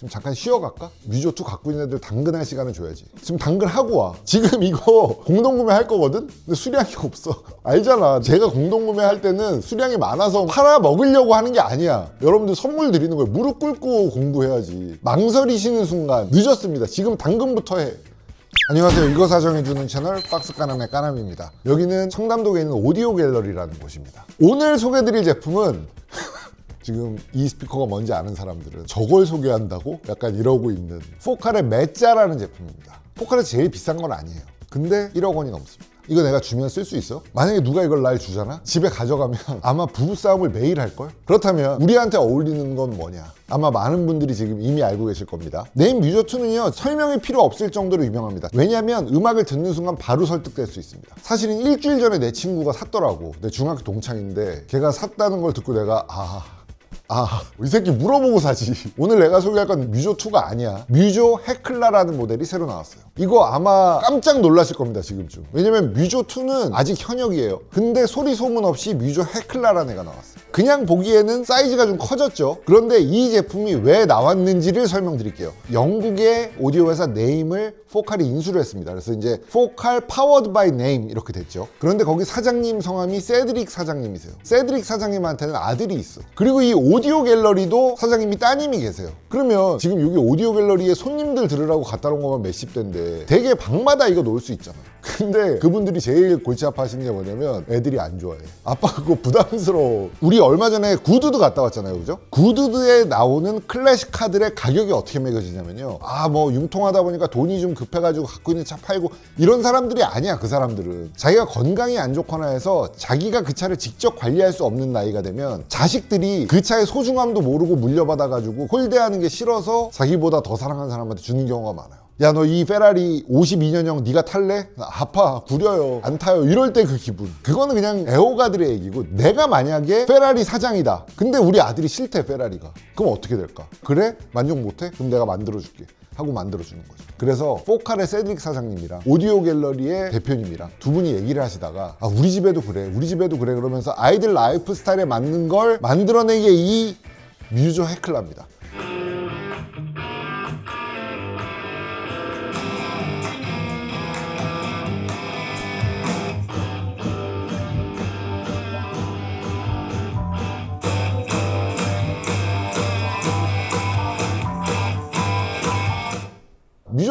지금 잠깐 쉬어갈까? 뮤조2 갖고 있는 애들 당근할 시간을 줘야지 지금 당근하고 와 지금 이거 공동구매 할 거거든? 근데 수량이 없어 알잖아 제가 공동구매 할 때는 수량이 많아서 팔아 먹으려고 하는 게 아니야 여러분들 선물 드리는 거예요 무릎 꿇고 공부해야지 망설이시는 순간 늦었습니다 지금 당근부터 해 안녕하세요. 이거 사정해주는 채널 박스 까남의 까남입니다. 여기는 청담동에 있는 오디오 갤러리라는 곳입니다. 오늘 소개드릴 제품은 지금 이 스피커가 뭔지 아는 사람들은 저걸 소개한다고 약간 이러고 있는 포칼의 메짜라는 제품입니다. 포칼에서 제일 비싼 건 아니에요. 근데 1억 원이 넘습니다. 이거 내가 주면 쓸 수 있어? 만약에 누가 이걸 날 주잖아? 집에 가져가면 아마 부부싸움을 매일 할걸? 그렇다면 우리한테 어울리는 건 뭐냐? 아마 많은 분들이 지금 이미 알고 계실 겁니다. 네임 뮤저2는요, 설명이 필요 없을 정도로 유명합니다. 왜냐면 음악을 듣는 순간 바로 설득될 수 있습니다. 사실은 일주일 전에 내 친구가 샀더라고. 내 중학교 동창인데, 걔가 샀다는 걸 듣고 내가, 아, 아, 이 새끼 물어보고 사지. 오늘 내가 소개할 건 뮤조2가 아니야. 뮤조 헤클라라는 모델이 새로 나왔어요. 이거 아마 깜짝 놀라실 겁니다, 지금쯤. 왜냐면 뮤조2는 아직 현역이에요. 근데 소리 소문 없이 뮤조 헤클라라는 애가 나왔어요. 그냥 보기에는 사이즈가 좀 커졌죠. 그런데 이 제품이 왜 나왔는지를 설명드릴게요. 영국의 오디오 회사 네임을 포칼이 인수를 했습니다. 그래서 이제 포칼 파워드 바이 네임 이렇게 됐죠. 그런데 거기 사장님 성함이 세드릭 사장님이세요. 세드릭 사장님한테는 아들이 있어. 그리고 이 오디오 갤러리도 사장님이 따님이 계세요. 그러면 지금 여기 오디오 갤러리에 손님들 들으라고 갖다 놓은 거만 몇십 대인데 되게 방마다 이거 놓을 수 있잖아. 근데 그분들이 제일 골치 아파하시는 게 뭐냐면 애들이 안 좋아해. 아빠 그거 부담스러워. 우리 얼마 전에 구두드 갔다 왔잖아요. 그죠? 구두드에 나오는 클래식 카들의 가격이 어떻게 매겨지냐면요. 아, 뭐 융통하다 보니까 돈이 좀 급해가지고 갖고 있는 차 팔고 이런 사람들이 아니야. 그 사람들은. 자기가 건강이 안 좋거나 해서 자기가 그 차를 직접 관리할 수 없는 나이가 되면 자식들이 그 차의 소중함도 모르고 물려받아가지고 홀대하는 게 싫어서 자기보다 더 사랑하는 사람한테 주는 경우가 많아요. 야 너 이 페라리 52년형 네가 탈래? 나 아파 구려요. 안 타요. 이럴 때 그 기분. 그거는 그냥 애호가들의 얘기고 내가 만약에 페라리 사장이다. 근데 우리 아들이 싫대 페라리가. 그럼 어떻게 될까? 그래? 만족 못해? 그럼 내가 만들어줄게. 하고 만들어주는 거죠 그래서 포칼의 세드릭 사장님이랑 오디오 갤러리의 대표님이랑 두 분이 얘기를 하시다가 아 우리 집에도 그래. 우리 집에도 그래. 그러면서 아이들 라이프 스타일에 맞는 걸 만들어낸 게이 뮤조 헤클라입니다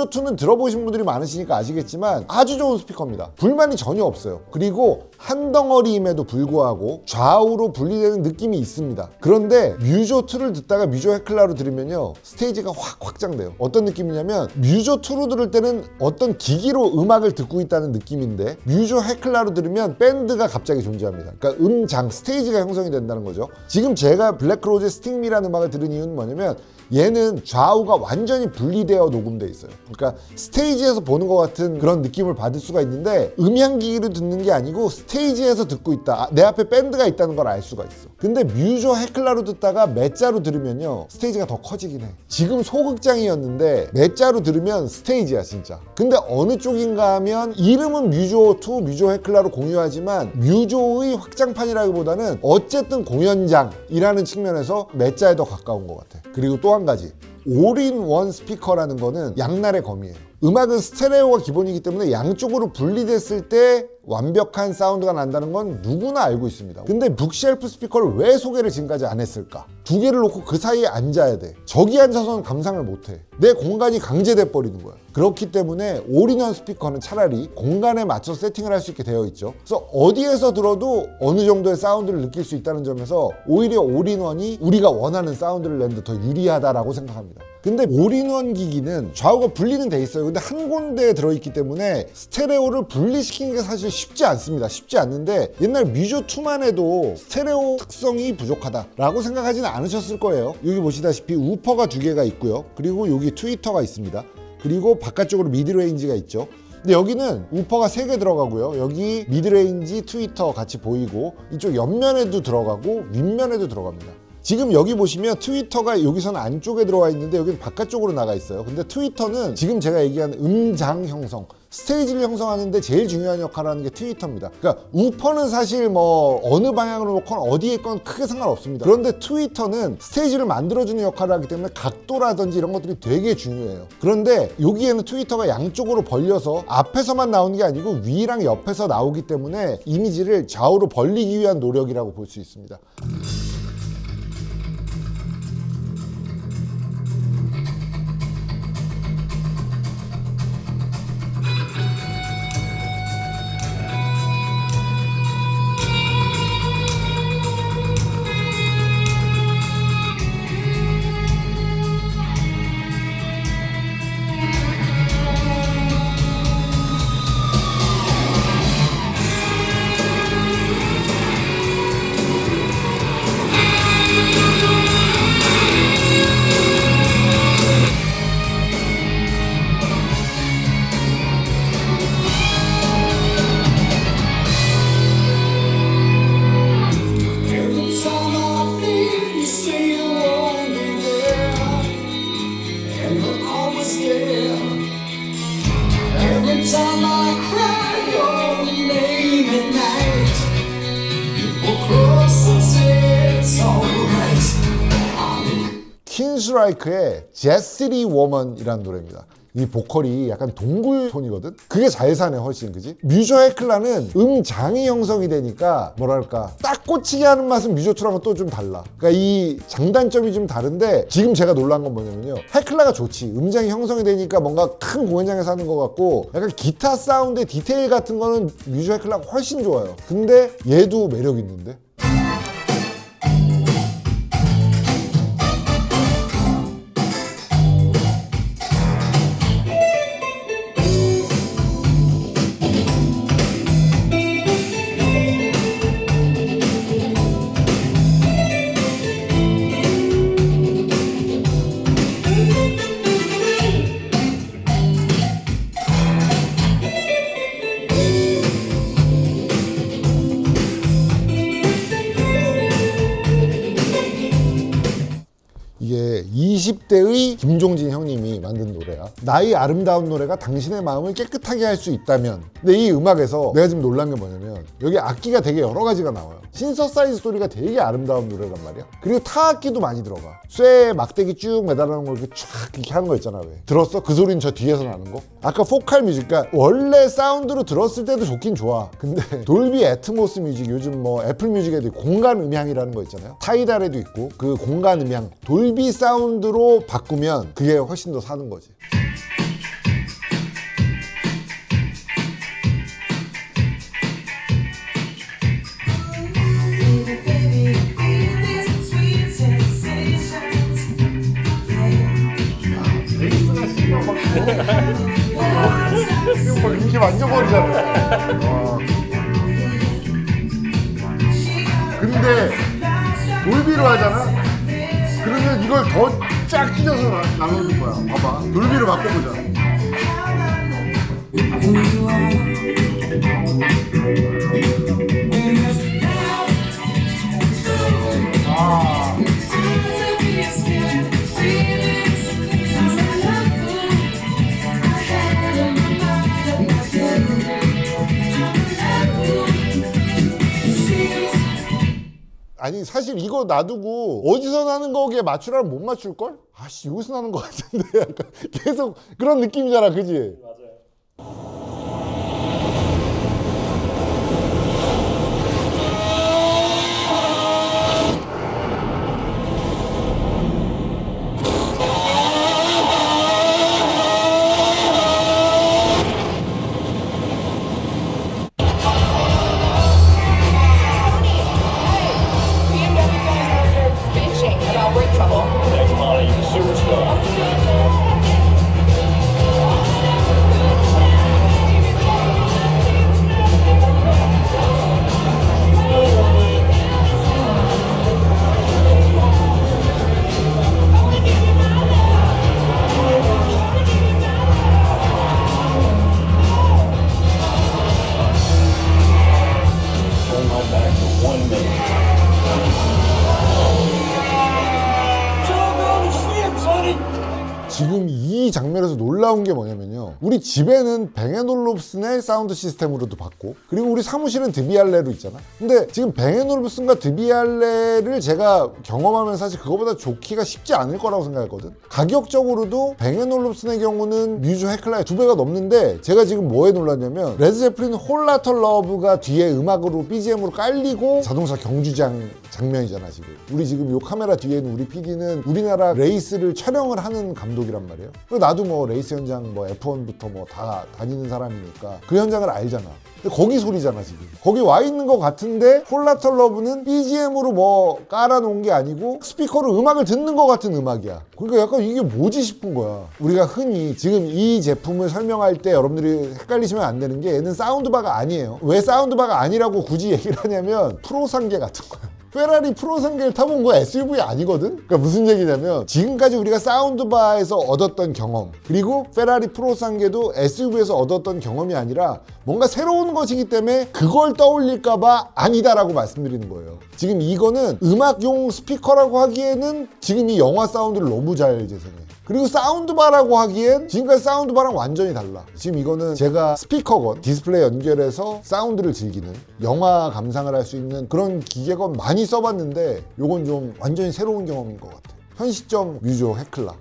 뮤조2는 들어보신 분들이 많으시니까 아시겠지만 아주 좋은 스피커입니다. 불만이 전혀 없어요. 그리고 한 덩어리임에도 불구하고 좌우로 분리되는 느낌이 있습니다. 그런데 뮤조 2를 듣다가 뮤조 헤클라로 들으면요. 스테이지가 확 확장돼요. 어떤 느낌이냐면 뮤조 2로 들을 때는 어떤 기기로 음악을 듣고 있다는 느낌인데 뮤조 헤클라로 들으면 밴드가 갑자기 존재합니다. 그러니까 음장, 스테이지가 형성이 된다는 거죠. 지금 제가 블랙로즈의 스팅미라는 음악을 들은 이유는 뭐냐면 얘는 좌우가 완전히 분리되어 녹음돼 있어요. 그러니까 스테이지에서 보는 것 같은 그런 느낌을 받을 수가 있는데 음향기기로 듣는 게 아니고 스테이지에서 듣고 있다. 아, 내 앞에 밴드가 있다는 걸 알 수가 있어. 근데 뮤조 헤클라로 듣다가 메짜로 들으면요 스테이지가 더 커지긴 해. 지금 소극장이었는데 메짜로 들으면 스테이지야 진짜. 근데 어느 쪽인가 하면 이름은 뮤조2, 뮤조 헤클라로 공유하지만 뮤조의 확장판이라기보다는 어쨌든 공연장이라는 측면에서 메짜에 더 가까운 것 같아. 그리고 또 한 가지 올인원 스피커라는 거는 양날의 검이에요. 음악은 스테레오가 기본이기 때문에 양쪽으로 분리됐을 때 완벽한 사운드가 난다는 건 누구나 알고 있습니다. 근데 북쉘프 스피커를 왜 소개를 지금까지 안 했을까? 두 개를 놓고 그 사이에 앉아야 돼. 저기 앉아서는 감상을 못 해. 내 공간이 강제돼 버리는 거야. 그렇기 때문에 올인원 스피커는 차라리 공간에 맞춰 세팅을 할 수 있게 되어 있죠. 그래서 어디에서 들어도 어느 정도의 사운드를 느낄 수 있다는 점에서 오히려 올인원이 우리가 원하는 사운드를 내는데 더 유리하다라고 생각합니다. 근데 올인원 기기는 좌우가 분리는 돼 있어요. 근데 한 군데에 들어있기 때문에 스테레오를 분리시키는 게 사실 쉽지 않습니다. 쉽지 않는데 옛날 뮤조2만 해도 스테레오 특성이 부족하다 라고 생각하지는 않으셨을 거예요. 여기 보시다시피 우퍼가 두 개가 있고요. 그리고 여기 트위터가 있습니다. 그리고 바깥쪽으로 미드레인지가 있죠. 근데 여기는 우퍼가 3개 들어가고요. 여기 미드레인지 트위터 같이 보이고 이쪽 옆면에도 들어가고 윗면에도 들어갑니다. 지금 여기 보시면 트위터가 여기서는 안쪽에 들어와 있는데 여기는 바깥쪽으로 나가 있어요. 근데 트위터는 지금 제가 얘기한 음장 형성, 스테이지를 형성하는데 제일 중요한 역할을 하는 게 트위터입니다. 그러니까 우퍼는 사실 뭐 어느 방향으로 놓건 어디에 있건 크게 상관없습니다. 그런데 트위터는 스테이지를 만들어주는 역할을 하기 때문에 각도라든지 이런 것들이 되게 중요해요. 그런데 여기에는 트위터가 양쪽으로 벌려서 앞에서만 나오는 게 아니고 위랑 옆에서 나오기 때문에 이미지를 좌우로 벌리기 위한 노력이라고 볼 수 있습니다. 퀸스라이크의 제스리 워먼이라는 노래입니다. 이 보컬이 약간 동굴 톤이거든? 그게 잘 사네 훨씬 그지? 뮤저 헤클라는 음장이 형성이 되니까 뭐랄까 딱 꽂히게 하는 맛은 뮤저2랑은 또 좀 달라 그러니까 이 장단점이 좀 다른데 지금 제가 놀란 건 뭐냐면요 헤클라가 좋지 음장이 형성이 되니까 뭔가 큰 공연장에서 하는 것 같고 약간 기타 사운드의 디테일 같은 거는 뮤저 헤클라가 훨씬 좋아요 근데 얘도 매력 있는데? 20대의 김종진 형님이 만든 노래야. 나의 아름다운 노래가 당신의 마음을 깨끗하게 할 수 있다면. 근데 이 음악에서 내가 지금 놀란 게 뭐냐면 여기 악기가 되게 여러 가지가 나와요. 신서사이즈 소리가 되게 아름다운 노래란 말이야. 그리고 타악기도 많이 들어가. 쇠 막대기 쭉 매달아놓은 거 이렇게 쫙 이렇게 하는 거 있잖아 왜. 들었어? 그 소리는 저 뒤에서 나는 거? 아까 포칼 뮤직, 그러니까 원래 사운드로 들었을 때도 좋긴 좋아. 근데 돌비 애트모스 뮤직 요즘 뭐 애플 뮤직에도 공간 음향이라는 거 있잖아요. 타이달에도 있고 그 공간 음향 돌비 사운드로 바꾸면 그게 훨씬 더 사는 거지. 이거 이렇게 만져버리잖아. 더쫙 찢어서 나- 나누는 거야. 봐봐. 돌비로 바꿔보자. 아니 사실 이거 놔두고 어디서 나는 거기에 맞추라면 못 맞출걸? 아씨 여기서 나는 거 같은데 약간 계속 그런 느낌이잖아 그지? 지금 이 장면에서 놀라운 게 뭐냐면요. 우리 집에는 뱅앤올롭슨의 사운드 시스템으로도 받고 그리고 우리 사무실은 드비알레로 있잖아. 근데 지금 뱅앤올롭슨과 드비알레를 제가 경험하면 사실 그거보다 좋기가 쉽지 않을 거라고 생각했거든. 가격적으로도 뱅앤올롭슨의 경우는 뮤즈 헤클라의 두 배가 넘는데 제가 지금 뭐에 놀랐냐면 레드제플린 홀라터 러브가 뒤에 음악으로 BGM으로 깔리고 자동차 경주장 장면이잖아 지금. 우리 지금 이 카메라 뒤에는 우리 PD는 우리나라 레이스를 촬영을 하는 감독이 란 말이에요. 그리고 나도 뭐 레이스 현장 뭐 F1부터 뭐 다 다니는 사람이니까 그 현장을 알잖아. 근데 거기 소리잖아 지금. 거기 와 있는 것 같은데 홀라터 러브는 BGM으로 뭐 깔아놓은 게 아니고 스피커로 음악을 듣는 것 같은 음악이야. 그러니까 약간 이게 뭐지 싶은 거야. 우리가 흔히 지금 이 제품을 설명할 때 여러분들이 헷갈리시면 안 되는 게 얘는 사운드바가 아니에요. 왜 사운드바가 아니라고 굳이 얘기를 하냐면 프로 상계 같은 거야. 페라리 프로상계를 타본 거 SUV 아니거든? 그러니까 무슨 얘기냐면 지금까지 우리가 사운드바에서 얻었던 경험 그리고 페라리 프로상계도 SUV에서 얻었던 경험이 아니라 뭔가 새로운 것이기 때문에 그걸 떠올릴까봐 아니다라고 말씀드리는 거예요. 지금 이거는 음악용 스피커라고 하기에는 지금 이 영화 사운드를 너무 잘 재생해. 그리고 사운드바라고 하기엔 지금까지 사운드바랑 완전히 달라. 지금 이거는 제가 스피커건 디스플레이 연결해서 사운드를 즐기는 영화 감상을 할 수 있는 그런 기계건 많이 써봤는데 요건 좀 완전히 새로운 경험인 것 같아요. 현 시점 뮤조 헤클라.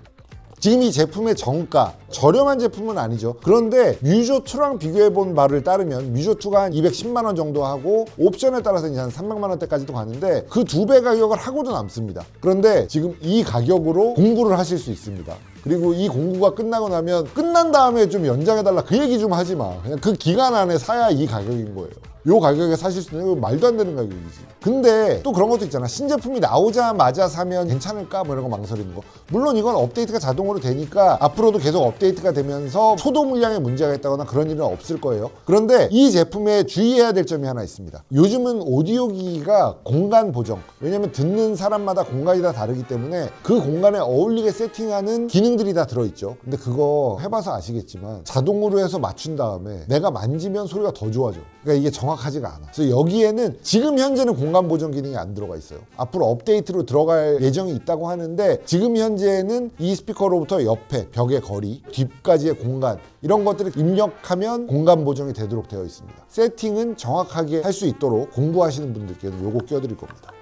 지금 이 제품의 정가 저렴한 제품은 아니죠. 그런데 뮤조2랑 비교해 본 바를 따르면 뮤조2가 한 210만 원 정도 하고 옵션에 따라서 이제 한 300만 원대까지도 가는데 그 두 배 가격을 하고도 남습니다. 그런데 지금 이 가격으로 공부를 하실 수 있습니다. 그리고 이 공구가 끝나고 나면 끝난 다음에 좀 연장해달라 그 얘기 좀 하지 마. 그냥 그 기간 안에 사야 이 가격인 거예요 요 가격에 사실 수 있는 거 말도 안 되는 가격이지. 근데 또 그런 것도 있잖아. 신제품이 나오자마자 사면 괜찮을까? 뭐 이런 거 망설이는 거. 물론 이건 업데이트가 자동으로 되니까 앞으로도 계속 업데이트가 되면서 초도 물량에 문제가 있다거나 그런 일은 없을 거예요. 그런데 이 제품에 주의해야 될 점이 하나 있습니다. 요즘은 오디오 기기가 공간 보정. 왜냐면 듣는 사람마다 공간이 다 다르기 때문에 그 공간에 어울리게 세팅하는 기능들이 다 들어있죠. 근데 그거 해봐서 아시겠지만 자동으로 해서 맞춘 다음에 내가 만지면 소리가 더 좋아져. 그러니까 이게 정확 하지가 않아. 그래서 여기에는 지금 현재는 공간 보정 기능이 안 들어가 있어요. 앞으로 업데이트로 들어갈 예정이 있다고 하는데 지금 현재는 이 스피커로부터 옆에 벽의 거리, 뒷까지의 공간 이런 것들을 입력하면 공간 보정이 되도록 되어 있습니다. 세팅은 정확하게 할 수 있도록 공부하시는 분들께는 요거 끼워드릴 겁니다.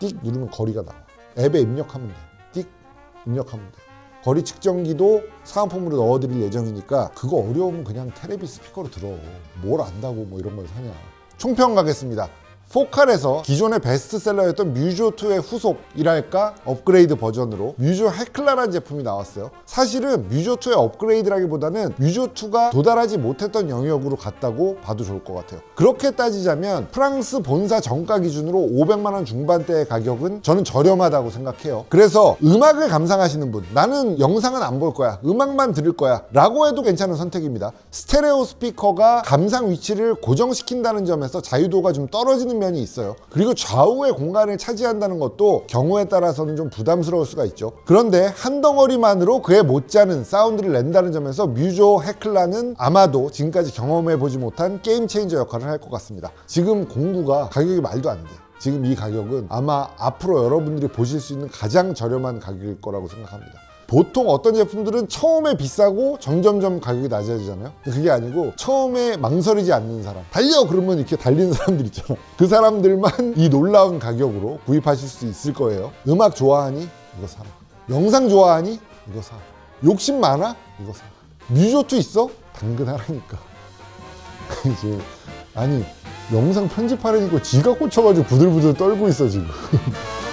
띡 누르면 거리가 나와. 앱에 입력하면 돼. 띡 입력하면 돼. 거리 측정기도 사은품으로 넣어드릴 예정이니까 그거 어려우면 그냥 테레비 스피커로 들어. 뭘 안다고 뭐 이런 걸 사냐. 총평 가겠습니다. 포칼에서 기존의 베스트셀러였던 뮤조2의 후속이랄까 업그레이드 버전으로 뮤조 헤클라라는 제품이 나왔어요. 사실은 뮤조2의 업그레이드라기보다는 뮤조2가 도달하지 못했던 영역으로 갔다고 봐도 좋을 것 같아요. 그렇게 따지자면 프랑스 본사 정가 기준으로 500만 원 중반대의 가격은 저는 저렴하다고 생각해요. 그래서 음악을 감상하시는 분, 나는 영상은 안 볼 거야. 음악만 들을 거야. 라고 해도 괜찮은 선택입니다. 스테레오 스피커가 감상 위치를 고정시킨다는 점에서 자유도가 좀 떨어지는 면이 있어요. 그리고 좌우의 공간을 차지한다는 것도 경우에 따라서는 좀 부담스러울 수가 있죠. 그런데 한 덩어리만으로 그에 못지않은 사운드를 낸다는 점에서 뮤조 헤클라는 아마도 지금까지 경험해 보지 못한 게임 체인저 역할을 할 것 같습니다. 지금 공구가 가격이 말도 안 돼. 지금 이 가격은 아마 앞으로 여러분들이 보실 수 있는 가장 저렴한 가격일 거라고 생각합니다. 보통 어떤 제품들은 처음에 비싸고 점점점 가격이 낮아지잖아요. 그게 아니고 처음에 망설이지 않는 사람, 달려 그러면 이렇게 달리는 사람들 있잖아. 그 사람들만 이 놀라운 가격으로 구입하실 수 있을 거예요. 음악 좋아하니 이거 사. 영상 좋아하니 이거 사. 욕심 많아 이거 사. 뮤조트 있어? 당근 하라니까. 이제 아니 영상 편집하려니까 지가 꽂혀가지고 부들부들 떨고 있어 지금.